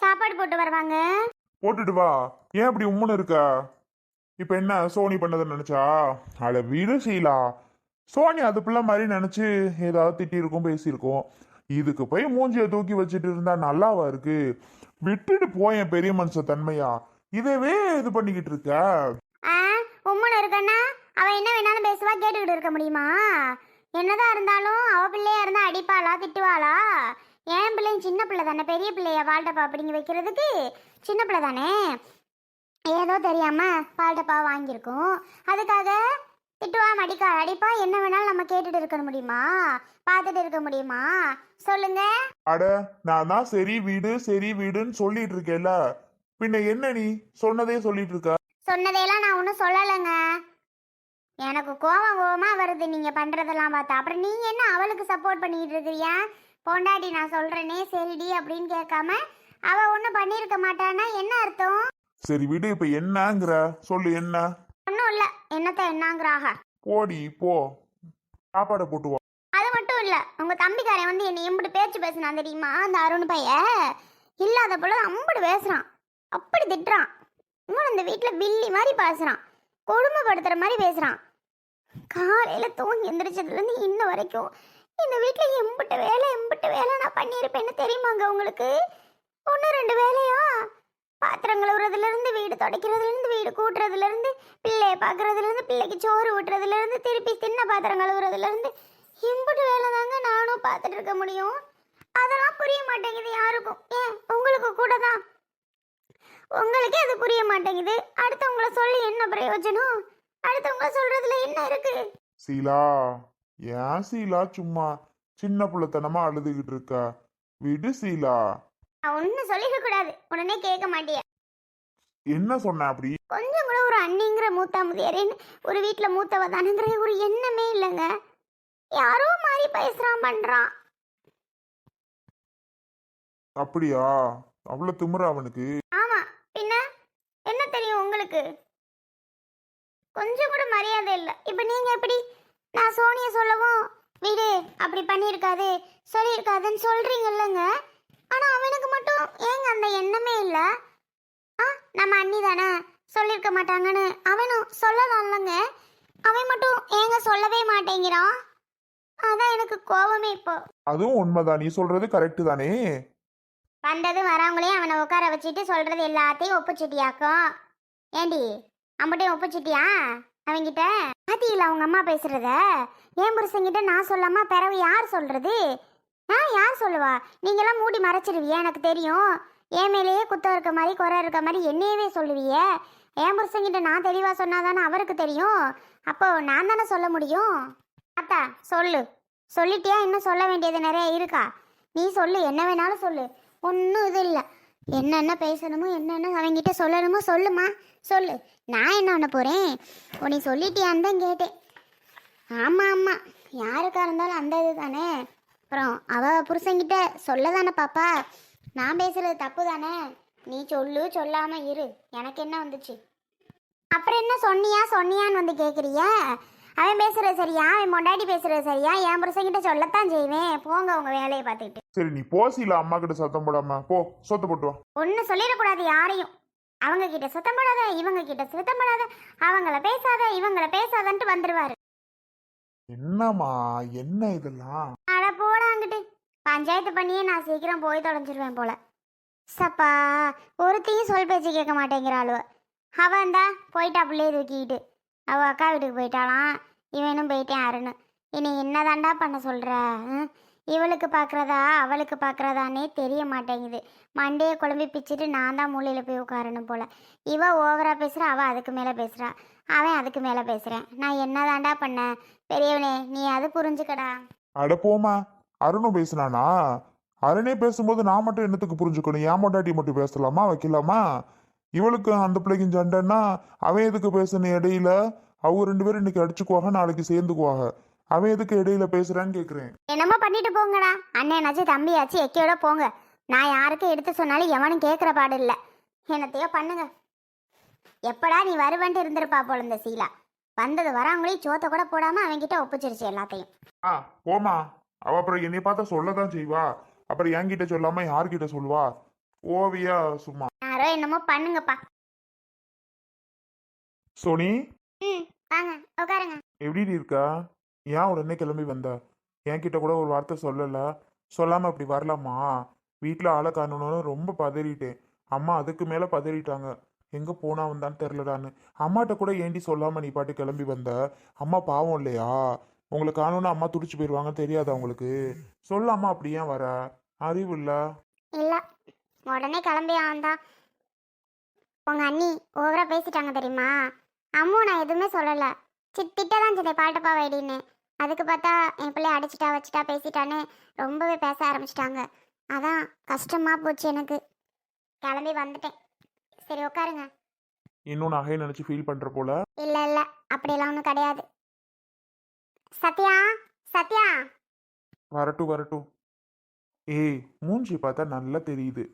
சாப்பாடு போட்டு வருவாங்க? போட்டுட்டு வா. ஏன் இப்படி உம்முன்னு இருக்க? இப்ப என்ன சோனி பண்ணதை நினைச்சா? அட வீடு சீலா சோனி அது பிள்ளை மாதிரி நினைச்சு ஏதாவது திட்டியிருக்கோம் பேசியிருக்கோம். இதுக்கு போய் மூஞ்சிய தூக்கி வச்சுட்டு இருந்தா நல்லாவா இருக்கு? விட்டுட்டு போயேன் பெரிய மனுஷ தன்மையா. இதவே இது பண்ணிக்கிட்டு இருக்க? ஆ உம்மன் இருக்கன்னா அவ என்ன வேணாலும் பேசுவா கேட்டுக்கிட்டு இருக்க முடியுமா? என்னதான் இருந்தாலும் அவ பிள்ளையா இருந்தா அடிப்பாளா திட்டுவாளா? என் பிள்ளையும் சின்ன பிள்ளை தானே? பெரிய பிள்ளைய வாழ்டப்பா அப்படிங்க வைக்கிறதுக்கு சின்ன பிள்ளை தானே? ஏதோ தெரியாம வாழ்டப்பா வாங்கியிருக்கோம். அதுக்காக திட்டுவா மடிக்கா அடிப்பா என்ன வேணாலும் நம்ம கேட்டுட்டு இருக்க முடியுமா? பார்த்துட்டு இருக்க முடியுமா? சொல்லுங்க. அட நான் தான் சரி வீடு சரி வீடுன்னு சொல்லிட்டு இருக்கேல்ல. பின்ன என்ன நீ? சொன்னதே சொல்லிட்டு இருக்க. சொன்னதையெல்லாம் நான் ஒன்றும் சொல்லலைங்க. எனக்கு கோவம் கோவமா வருது. நீங்க பண்றதெல்லாம் பார்த்தா. அப்புறம் நீங்க என்ன அவளுக்கு சப்போர்ட் பண்ணிட்டு இருக்கிறியா? பொண்டாட்டி நான் சொல்றேனே சரிடி அப்படின்னு கேட்காம அவ ஒன்றும் பண்ணியிருக்க மாட்டான்னா என்ன அர்த்தம்? சரி விடு இப்ப என்னங்கிற? சொல்லு என்ன? ஒன்றும் இல்லை. என்னத்த என்னங்கிறாக? போடி போ. சாப்பாடை போட்டு வா. அது மட்டும் இல்லை. உங்க தம்பிக்காரன் வந்து என்னை எம்பிட்டு பேச்சு பேசினான் தெரியுமா அந்த அருண் பைய? இல்லாத போல அம்புடு பேசுறான். அப்படி திட்டுறான். இன்னும் இந்த வீட்டில் வில்லி மாதிரி பேசுறான். கொடுமைப்படுத்துற மாதிரி பேசுறான். காலையில தூங்கி எந்திரிச்சதுலேருந்து இன்ன வரைக்கும் இந்த வீட்டில் எம்பிட்ட வேலை எம்பிட்ட வேலை நான் பண்ணியிருப்பேன்னு தெரியுமாங்க உங்களுக்கு? ஒன்று ரெண்டு வேலையா? பாத்திரம் கழுவுறதுலேருந்து வீடு துடைக்கிறதுலேருந்து வீடு கூட்டுறதுலேருந்து பிள்ளைய பார்க்குறதுலேருந்து பிள்ளைக்கு சோறு ஊட்டுறதுலேருந்து திருப்பி தின்ன பாத்திரம் கழுவுறதுலேருந்து இம்புட்டு வேலை தாங்க நானும் பார்த்துட்டு இருக்க முடியும். அதெல்லாம் புரிய மாட்டேங்குது யாருக்கும். ஏன்? உங்களுக்கு கூட தான். உங்களுக்கே அது புரிய மாட்டேங்குது. அடுத்தவங்கள சொல்லி என்ன பிரயோஜனம்? அடுத்தவங்கள சொல்றதுல என்ன இருக்கு? சீலா. ஏன் சீலா சும்மா சின்ன பிள்ளைத்தனமா அழுதுகிட்டு இருக்க? விடு சீலா. ஒன்றும் சொல்லிக்க கூடாது. உடனே கேட்க மாட்டியா? என்ன சொன்ன அப்படி? கொஞ்சம் கூட ஒரு அண்ணிங்கிற மூத்த முதியரின் ஒரு வீட்டில் மூத்தவ தானுங்கிற ஒரு எண்ணமே இல்லைங்க. யாரோ மாதிரி பேசுறான் பண்றான். அப்படியா? அவ்வளவு திமிர அவனுக்கு? ஆமா. பின்ன? என்ன தெரியும் உங்களுக்கு? கொஞ்சம் கூட மரியாதை இல்லை. இப்போ நீங்க எப்படி? நான் சோனிய சொல்லவும் வீடு அப்படி பண்ணியிருக்காது சொல்லியிருக்காதுன்னு சொல்றீங்கல்லங்க. ஆனா அவனுக்கு மட்டும் ஏங்க அந்த எண்ணமே இல்லை? ஆ நம்ம அண்ணி தானே சொல்லியிருக்க மாட்டாங்கன்னு அவனும் சொல்லலாம்லங்க. அவன் மட்டும் ஏங்க சொல்லவே மாட்டேங்கிறான்? அதான் எனக்கு கோவமே இப்போ. அதுவும் உண்மைதான். நீ சொல்றது கரெக்டு தானே? வந்தது வரவங்களையும் அவனை உட்கார வச்சுட்டு சொல்றது எல்லாத்தையும் ஒப்புச்சிட்டியாக்கும் ஏண்டி அம்பட்டையும் ஒப்புச்சிட்டியா அவங்கிட்ட பாத்தியில அவங்க அம்மா பேசுறத? ஏன் புருஷங்கிட்ட நான் சொல்லாம பிறவு யார் சொல்றது? ஆ யார் சொல்லுவா? நீங்கெல்லாம் மூடி மறைச்சிருவிய எனக்கு தெரியும். என் மேலேயே குத்தம் இருக்க மாதிரி குறை இருக்க மாதிரி என்னையவே சொல்லுவிய. என் புருஷங்கிட்ட நான் தெளிவா சொன்னாதானே அவருக்கு தெரியும். அப்போ நான் தானே சொல்ல முடியும்? அத்தா சொல்லு. சொல்லிட்டியா? இன்னும் சொல்ல வேண்டியது நிறைய இருக்கா? நீ சொல்லு என்ன வேணாலும் சொல்லு. ஒன்றும் இது இல்லை. என்னென்ன பேசணுமோ என்னென்ன அவங்கிட்ட சொல்லணுமோ சொல்லுமா சொல்லு. நான் என்ன பண்ண போகிறேன் உனக்கு சொல்லிட்டியான்னு தான் கேட்டேன். ஆமாம் ஆமாம் யாருக்காக இருந்தாலும் அந்த இது தானே அப்புறம் அவ புருஷங்கிட்ட சொல்ல தானே பாப்பா? நான் பேசுறது தப்பு தானே நீ சொல்லு சொல்லாமல் இரு. எனக்கு என்ன வந்துச்சு? அப்புறம் என்ன சொன்னியா சொன்னியான்னு வந்து கேட்குறிய அவன் பேசுறது சரியா? அவன் பொண்டாட்டி பேசுறது சரியா? என் புருஷங்கிட்ட சொல்லத்தான் செய்வேன். போங்க உங்க வேலையை பார்த்துக்கிட்டு. சரி நீ போ சீலா அம்மா கிட்ட சத்தம் போடாம. போ சொத்து போட்டு வா. ஒன்று சொல்லிடக்கூடாது யாரையும். அவங்க கிட்ட சுத்தம் போடாத இவங்க கிட்ட சுத்தம் போடாத. அவங்கள பேசாத இவங்கள பேசாதன்ட்டு வந்துருவாரு. என்னம்மா என்ன இதெல்லாம்? அட போடாங்கிட்டு பஞ்சாயத்து பண்ணியே நான் சீக்கிரம் போய் தொலைஞ்சிருவேன் போல. சப்பா ஒருத்தையும் சொல் பேச்சு கேட்க மாட்டேங்கிறாளுவ. அவன் இந்தா போயிட்டா பிள்ளைய தூக்கிக்கிட்டு. அவ அக்கா வீட்டுக்கு போயிட்டாளாம். இவனும் போயிட்டேன் அருண் இனி என்னதாண்டா பண்ண சொல்கிற ம்? இவளுக்கு பார்க்குறதா அவளுக்கு பார்க்குறதானே தெரிய மாட்டேங்குது. மண்டையை குழம்பி பிச்சுட்டு நான் தான் மூலையில் போய் உட்காரணும் போல். இவ ஓவரா பேசுகிற அவள் அதுக்கு மேலே பேசுகிறா அவன் அதுக்கு மேலே பேசுகிறேன் நான் என்னதாண்டா பண்ணேன் பெரியவனே நீ அது புரிஞ்சுக்கடா. அட போமா அருணும் பேசினானா? அருணே பேசும்போது நான் மட்டும் என்னத்துக்கு புரிஞ்சுக்கணும்? ஏன் மொட்டாட்டி மட்டும் பேசலாமா வைக்கலாமா? இவளுக்கு அந்த பிள்ளைக்கும் சண்டைன்னா அவன் எதுக்கு பேசணும் இடையில? அவங்க ரெண்டு பேரும் இன்னைக்கு அடிச்சுக்குவாங்க நாளைக்கு சேர்ந்துக்குவாங்க. அவன் எதுக்கு இடையில பேசுறான்னு கேக்குறேன். என்னமோ பண்ணிட்டு போங்கடா. அண்ணனாச்சு தம்பியாச்சு எக்கையோட போங்க. நான் யாருக்கு எடுத்து சொன்னாலும் எவனும் கேட்குற பாடு இல்லை. என்னத்தையோ பண்ணுங்க. எப்படா நீ வருவன்ட்டு இருந்திருப்பா போல இந்த சீலா. வந்தது வரவங்களையும் சோத்த கூட போடாம அவன்கிட்ட ஒப்பிச்சிருச்சு எல்லாத்தையும். ஆ போமா அவ அப்புறம் என்னை பார்த்தா சொல்லதான் செய்வா. அப்புறம் என்கிட்ட சொல்லாம யார்கிட்ட சொல்லுவா? ஓவியா சும்மா. யாரோ என்னமோ பண்ணுங்கப்பா. சோனி? ம் வாங்க உட்காருங்க. எப்படி இருக்கா? ஏன் உடனே கிளம்பி வந்த? என்கிட்ட கூட ஒரு வார்த்தை சொல்லல. சொல்லாம அப்படி வரலாமா? வீட்டில் ஆளை காணணும்னு ரொம்ப பதறிட்டேன். அம்மா அதுக்கு மேல பதறிட்டாங்க. எங்க போனா வந்தான்னு தெரிலடான்னு அம்மாட்ட கூட ஏண்டி சொல்லாம நீ பாட்டு கிளம்பி வந்த? அம்மா பாவம் இல்லையா? உங்களை காணோன்னு அம்மா துடிச்சு போயிடுவாங்கன்னு தெரியாதா உங்களுக்கு? சொல்லாம அப்படி ஏன் வர? அறிவு இல்ல. இல்ல. உடனே கிளம்பி வந்தான் உங்க அண்ணி ஓவரா பேசிட்டாங்க தெரியுமா? அம்மு நான் எதுவுமே சொல்லல. சித்திட்ட தான் சித்தை பாட்டுப்பா வைடின்னு அதுக்கு பார்த்தா என் பிள்ளை அடிச்சிட்டா வச்சிட்டா பேசிட்டான்னு ரொம்பவே பேச ஆரம்பிச்சிட்டாங்க. அதான் கஷ்டமா போச்சு எனக்கு. கிளம்பி வந்துட்டேன். சரி உட்காருங்க இன்னும் நகையை நினைச்சு ஃபீல் பண்ற போல? இல்ல இல்ல. அப்படியெல்லாம் ஒன்றும் கிடையாது. சத்யா சத்யா. வரட்டும் வரட்டும். ஏய் மூஞ்சி பார்த்தா நல்லா தெரியுது.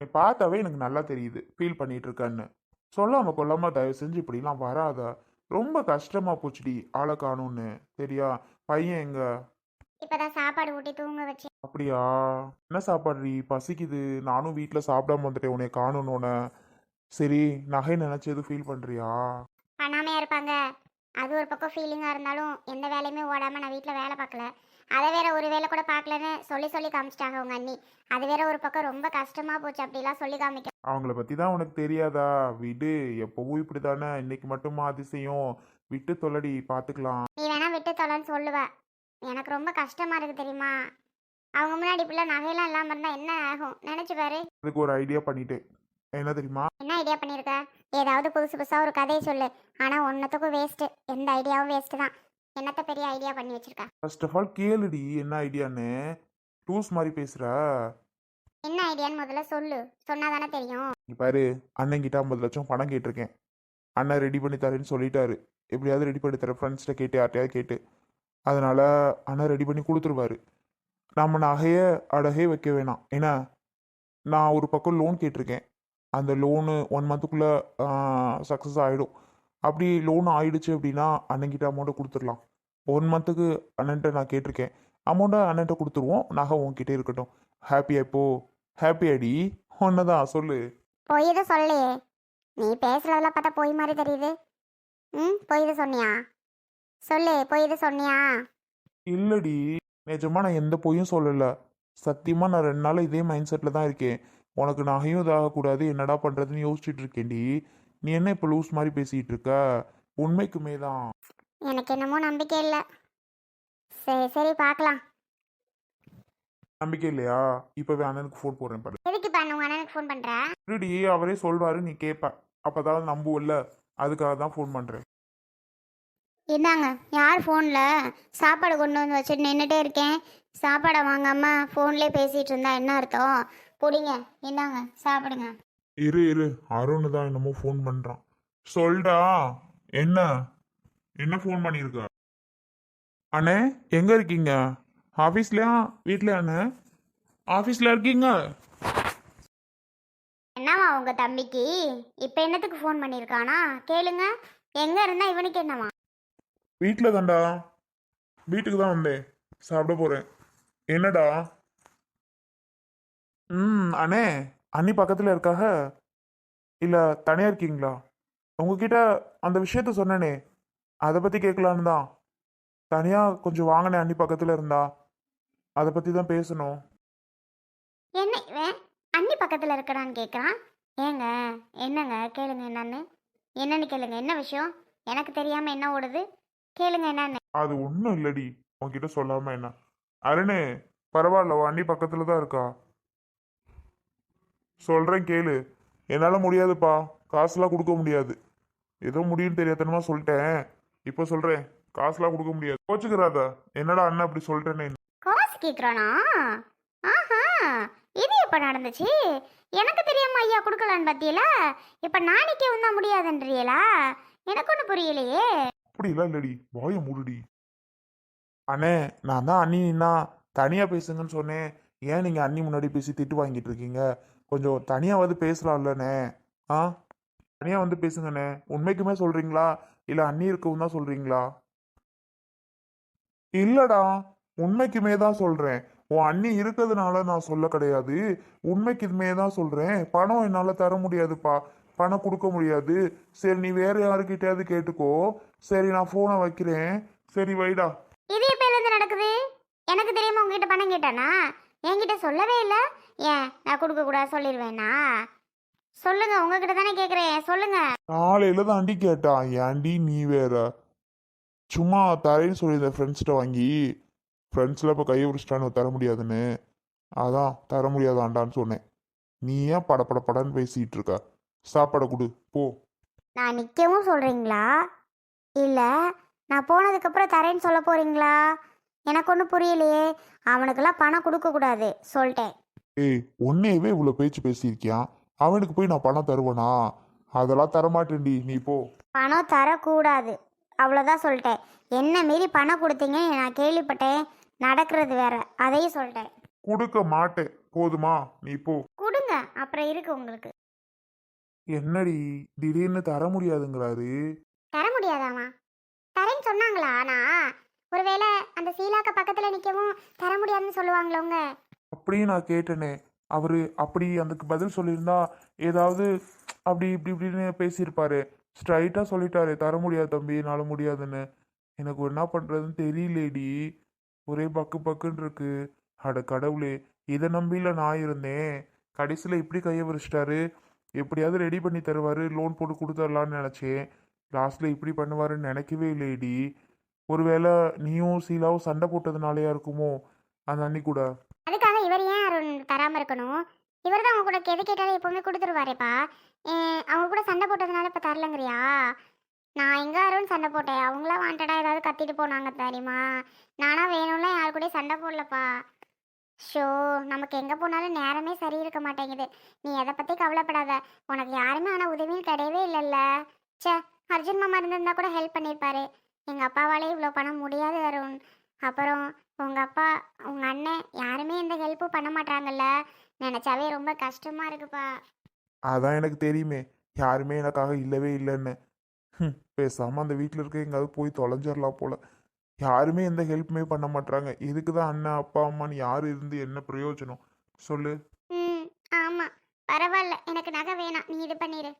நீ பார்த்தாவே எனக்கு நல்லா தெரியுது. ஃபீல் பண்ணிட்டு இருக்கன்னு. சொல்லாம கொல்லாம தயவு செஞ்சு இப்படிலாம் வராத. ரொம்ப கஷ்டமா போச்சுடி ஆளை காணும்னு சரியா? பையன் எங்க? இப்பதான் சாப்பாடு ஊட்டி தூங்க வச்சு அப்படியா? என்ன சாப்பாடுடி? பசிக்குது. நானும் வீட்டில் சாப்பிடாம வந்துட்டேன். உன்னை. காணணும்னு சரி நகை நினைச்சு எதுவும் ஃபீல் பண்றியா? பண்ணாமையா இருப்பாங்க. அது ஒரு பக்கம் ஃபீலிங்காக இருந்தாலும் எந்த வேலையுமே ஓடாமல் நான் வீட்டில் வேலை பார்க்கல. அதை வேற ஒரு வேலை கூட பார்க்கலன்னு சொல்லி சொல்லி காமிச்சிட்டாங்க உங்க அண்ணி. அது வேற ஒரு பக்கம் ரொம்ப கஷ்டமா போச்சு அப்படிலாம் சொல்லி காமிக்க அவங்கள பத்தி தான் உனக்கு தெரியாதா? விடு எப்பவும் இப்படி தானே இன்னைக்கு மட்டுமா அதிசயம்? விட்டு தொல்லடி பார்த்துக்கலாம் நீ வேணா விட்டு தொலைன்னு சொல்லுவ. எனக்கு ரொம்ப கஷ்டமா இருக்கு தெரியுமா? அவங்க முன்னாடி இப்படிலாம் நகையெல்லாம் இல்லாமல் இருந்தால் என்ன ஆகும்? நினச்சி பாரு. அதுக்கு ஒரு ஐடியா பண்ணிட்டேன். என்ன தெரியுமா? என்ன ஐடியா பண்ணியிருக்க ஏதாவது புதுசு புதுசாக ஒரு கதையை சொல்லு. ஆனால் ஒன்றத்துக்கும் வேஸ்ட்டு எந்த ஐடியாவும் வேஸ்ட்டு தான். என்னத்த பெரிய ஐடியா பண்ணி வச்சிருக்க? ஃபர்ஸ்ட் ஆஃப் ஆல் கேளுடி என்ன ஐடியான்னு டூஸ் மாதிரி பேசுற. என்ன ஐடியான்னு முதல்ல சொல்லு. சொன்னா தானே தெரியும். நீ பாரு அண்ணன் கிட்ட ஐம்பது லட்சம் பணம் கேட்டிருக்கேன். அண்ணன் ரெடி பண்ணி தரேன்னு சொல்லிட்டாரு. எப்படியாவது ரெடி பண்ணி தர ஃப்ரெண்ட்ஸ்கிட்ட கேட்டு யார்ட்டையாவது கேட்டு. அதனால அண்ணன் ரெடி பண்ணி கொடுத்துருவாரு. நம்ம நகையை அடகே வைக்க வேணாம். ஏன்னா நான் ஒரு பக்கம் லோன் கேட்டிருக்கேன். அந்த லோனு ஒன் மந்த்துக்குள்ளே சக்ஸஸ் ஆகிடும் அப்படி லோன் ஆயிடுச்சு அப்படின்னா அண்ணன்கிட்ட அமௌண்ட்டை கொடுத்துடலாம். ஒன் மந்த்துக்கு அண்ணன்ட்ட நான் கேட்டிருக்கேன். அமௌண்ட்டை அண்ணன்ட்ட கொடுத்துருவோம். நகை உன்கிட்டே இருக்கட்டும். ஹாப்பியா இப்போ ஹாப்பி அடி ஒன்னதான் சொல்லு. பொய் எதுவும் சொல்லலையே. நீ பேசுறதெல்லாம் பார்த்தா பொய் மாதிரி தெரியுது. ம் பொய் இது சொன்னியா? சொல்லு பொய் இது சொன்னியா? இல்லடி. நிஜமா நான் எந்த பொய்யும் சொல்லல. சத்தியமா நான் ரெண்டு நாள் இதே மைண்ட் செட்ல தான் இருக்கேன். உனக்கு நகையும் இதாகக்கூடாது. என்னடா பண்றதுன்னு யோசிச்சுட்டு இருக்கேன்டி. நீ என்ன இப்போ லூஸ் மாதிரி பேசிட்டு இருக்க உண்மைக்குமே தான் எனக்கு என்னமோ நம்பிக்கை இல்லை. சரி சரி பார்க்கலாம் நம்பிக்கை இல்லையா? இப்பவே அண்ணனுக்கு ஃபோன் போடுறேன் பாரு. எதுக்கு இப்போ உங்க அண்ணனுக்கு ஃபோன் பண்ணுற இருடி அவரே சொல்வாரு நீ கேட்ப அப்பதான் நம்புவல்ல அதுக்காக தான் ஃபோன் பண்றேன். இந்தாங்க யார் ஃபோனில் சாப்பாடு கொண்டு வந்து வச்சுட்டு நின்றுட்டே இருக்கேன்? சாப்பாடை வாங்காமல் ஃபோன்லேயே பேசிகிட்டு இருந்தா என்ன அர்த்தம்? பிடிங்க இந்தாங்க சாப்பிடுங்க. இரு இரு. அருண் தான் என்னமோ ஃபோன் பண்றான். சொல்டா என்ன? என்ன ஃபோன் பண்ணியிருக்க? அண்ணே எங்க இருக்கீங்க? ஆஃபீஸ்லயா வீட்லயா அண்ணே ஆஃபீஸ்ல இருக்கீங்க? என்னவா உங்க தம்பிக்கு? இப்போ என்னத்துக்கு ஃபோன் பண்ணியிருக்கானா? கேளுங்க. எங்கே இருந்தால் இவனுக்கு என்னவா வீட்டில் தான்டா. வீட்டுக்கு தான் வந்தேன். சாப்பிட போறேன். என்னடா? ம் அண்ணே. அண்ணி பக்கத்தில் இருக்காக? இல்லை தனியாக இருக்கீங்களா? உங்ககிட்ட அந்த விஷயத்த சொன்னேனே. அதை பற்றி கேட்கலான்னு தான். தனியாக கொஞ்சம் வாங்கினேன் அண்ணி பக்கத்தில் இருந்தா அதை பற்றி தான் பேசணும். என்ன இவன் அண்ணி பக்கத்தில் இருக்கடான்னு கேட்குறான் ஏங்க என்னங்க? கேளுங்க என்னன்னு. என்னன்னு கேளுங்க. என்ன விஷயம்? எனக்கு தெரியாமல் என்ன ஓடுது? கேளுங்க என்னன்னு. அது ஒன்றும் இல்லடி. உன்கிட்ட சொல்லாம என்ன? அருணே பரவாயில்ல. உன் அண்ணி பக்கத்தில் தான் இருக்கா? சொல்கிறேன் கேளு. என்னால் முடியாதுப்பா. காசுலாம் கொடுக்க முடியாது. ஏதோ முடியும்னு தெரியாதனமா சொல்லிட்டேன். இப்போ சொல்கிறேன் காசுலாம் கொடுக்க முடியாது. கோச்சுக்கிறாத. என்னடா அண்ணன் அப்படி சொல்லிட்டேனே காசு கேட்குறானா ஆஹா. இது எப்போ நடந்துச்சு? எனக்கு தெரியாம ஐயா கொடுக்கலான்னு பார்த்தியல இப்போ நாளைக்கே வந்தா முடியாதுன்றியலா? எனக்கு ஒன்றும் புரியலையே. அப்படிலாம் இல்லடி. வாய மூடுடி. அண்ணே நான் தான் அண்ணின்னா தனியாக பேசுங்கன்னு சொன்னேன். ஏன் நீங்கள் அண்ணி முன்னாடி பேசி திட்டு வாங்கிட்டு இருக்கீங்க? கொஞ்சம் தனியாக வந்து பேசலாம்லண்ணே. ஆ? தனியாக வந்து பேசுங்கண்ணே. உண்மைக்குமே சொல்கிறீங்களா இல்லை அண்ணி இருக்கவும் தான் சொல்கிறீங்களா இல்லைடா. உண்மைக்குமே தான் சொல்கிறேன் உன் அண்ணி இருக்கிறதுனால நான் சொல்ல கிடையாது. உண்மைக்கு இதுமே தான் சொல்கிறேன் பணம் என்னால் தர முடியாதுப்பா. பணம் கொடுக்க முடியாது. சரி நீ வேற யாருக்கிட்டயாவது கேட்டுக்கோ. சரி நான் ஃபோனை வைக்கிறேன். சரி வைடா. இது எப்பயிலேருந்து நடக்குது? எனக்கு தெரியாம உங்ககிட்ட பணம் கேட்டானா? என்கிட்ட சொல்லவே இல்லை. ஏன்? நான் கொடுக்க கூடாது சொல்லிடுவேனா சொல்லுங்க உங்ககிட்ட தானே கேட்குறேன் சொல்லுங்க. காலையில தாண்டி கேட்டான் ஏன்டி நீ வேற? சும்மா தரேன்னு சொல்லியிருந்தேன் ஃப்ரெண்ட்ஸ்கிட்ட வாங்கி ஃப்ரெண்ட்ஸில் இப்போ கையை பிடிச்சிட்டான்னு தர முடியாதுன்னு. அதான் தர முடியாதாண்டான்னு சொன்னேன். நீ ஏன் பட பட படன்னு பேசிட்டு இருக்க? சாப்பாடை கொடு போ. நான் நிற்கவும் சொல்கிறீங்களா இல்லை நான் போனதுக்கப்புறம் தரேன்னு சொல்ல போகிறீங்களா எனக்கு ஒன்றும் புரியலையே. அவனுக்கெல்லாம் பணம் கொடுக்கக்கூடாது சொல்லிட்டேன். ஏய் உன்னையவே இவ்வளோ பேச்சு பேசியிருக்கியான் அவனுக்கு போய் நான் பணம் தருவேனா? அதெல்லாம் தரமாட்டேன்டி நீ போ. பணம் தரக்கூடாது. அவ்வளோதான் சொல்லிட்டேன். என்ன மீறி பணம் கொடுத்தீங்கன்னு நான் கேள்விப்பட்டேன். நடக்கிறது வேற. அதையும் சொல்லிட்டேன். கொடுக்க மாட்டேன். போதுமா? நீ போ. கொடுங்க. அப்புறம் இருக்கு உங்களுக்கு. என்னடி? திடீர்னு தர முடியாதுங்கிறாரு. தர முடியாதாமா? தரேன்னு சொன்னாங்களா? ஆனா ஒருவேளை அந்த சீலாக்க பக்கத்துல நிக்கவும் தர முடியாதுன்னு சொல்லுவாங்களோங்க. அப்படியும் நான் கேட்டேனே. அவர் அப்படி அதுக்கு பதில் சொல்லியிருந்தா ஏதாவது அப்படி இப்படி இப்படின்னு பேசியிருப்பாரு. ஸ்ட்ரைட்டாக சொல்லிட்டாரு தர முடியாது தம்பி என்னால் முடியாதுன்னு. எனக்கு என்ன பண்ணுறதுன்னு தெரியலேடி. ஒரே பக்கு பக்குன்னு இருக்கு. அட கடவுளே இதை நம்பியில் நான் இருந்தேன். கடைசியில் இப்படி கையை விரிச்சிட்டாரு. எப்படியாவது ரெடி பண்ணி தருவார் லோன் போட்டு கொடுத்துடலான்னு நினச்சேன். லாஸ்ட்டில் இப்படி பண்ணுவாருன்னு நினைக்கவே இல்லைடி ஒருவேளை நீயும் சீலாவும் சண்டை போட்டதுனாலயா இருக்குமோ? அந்த அன்னி கூட அதுக்காக இவர் ஏன் அருண் தராம இருக்கணும். இவர் தான் அவங்க கூட எது கேட்டாலும் எப்பவுமே கொடுத்துருவாரேப்பா. அவங்க கூட சண்டை போட்டதுனால இப்போ தரலங்கிறியா? நான் எங்கே அருண் சண்டை போட்டேன்? அவங்களாம் வாண்டடாக ஏதாவது கத்திட்டு போனாங்க தெரியுமா? நானா வேணும்லாம் யாரு கூட சண்டை போடலப்பா. ஷோ நமக்கு எங்கே போனாலும் நேரமே சரி இருக்க மாட்டேங்குது. நீ எதை பத்தி கவலைப்படாத. உனக்கு யாருமே ஆனால் உதவியும் கிடையவே இல்லைல்ல. ச்சே அர்ஜுன் மாமா இருந்திருந்தா கூட ஹெல்ப் பண்ணியிருப்பாரு. எங்க அப்பாவாலே இவ்வளோ பணம் முடியாது அருண். அப்புறம் உங்க அப்பா உங்க அண்ணன் யாருமே எந்த ஹெல்ப்பும் பண்ண மாட்டாங்கல்ல. நினைச்சாவே ரொம்ப கஷ்டமா இருக்குப்பா. அதான் எனக்கு தெரியுமே. யாருமே எனக்காக இல்லவே இல்லைன்னு. ஹம், பேசாம அந்த வீட்டில் இருக்க எங்காவது போய் தொலைஞ்சிடலாம் போல. யாருமே எந்த ஹெல்ப்புமே பண்ண மாட்டாங்க இதுக்கு தான் அண்ணன் அப்பா அம்மான்னு யார் இருந்து என்ன பிரயோஜனம்? சொல்லு. ம். ஆமா. பரவாயில்ல எனக்கு நகை வேணாம். நீ இது பண்ணிடு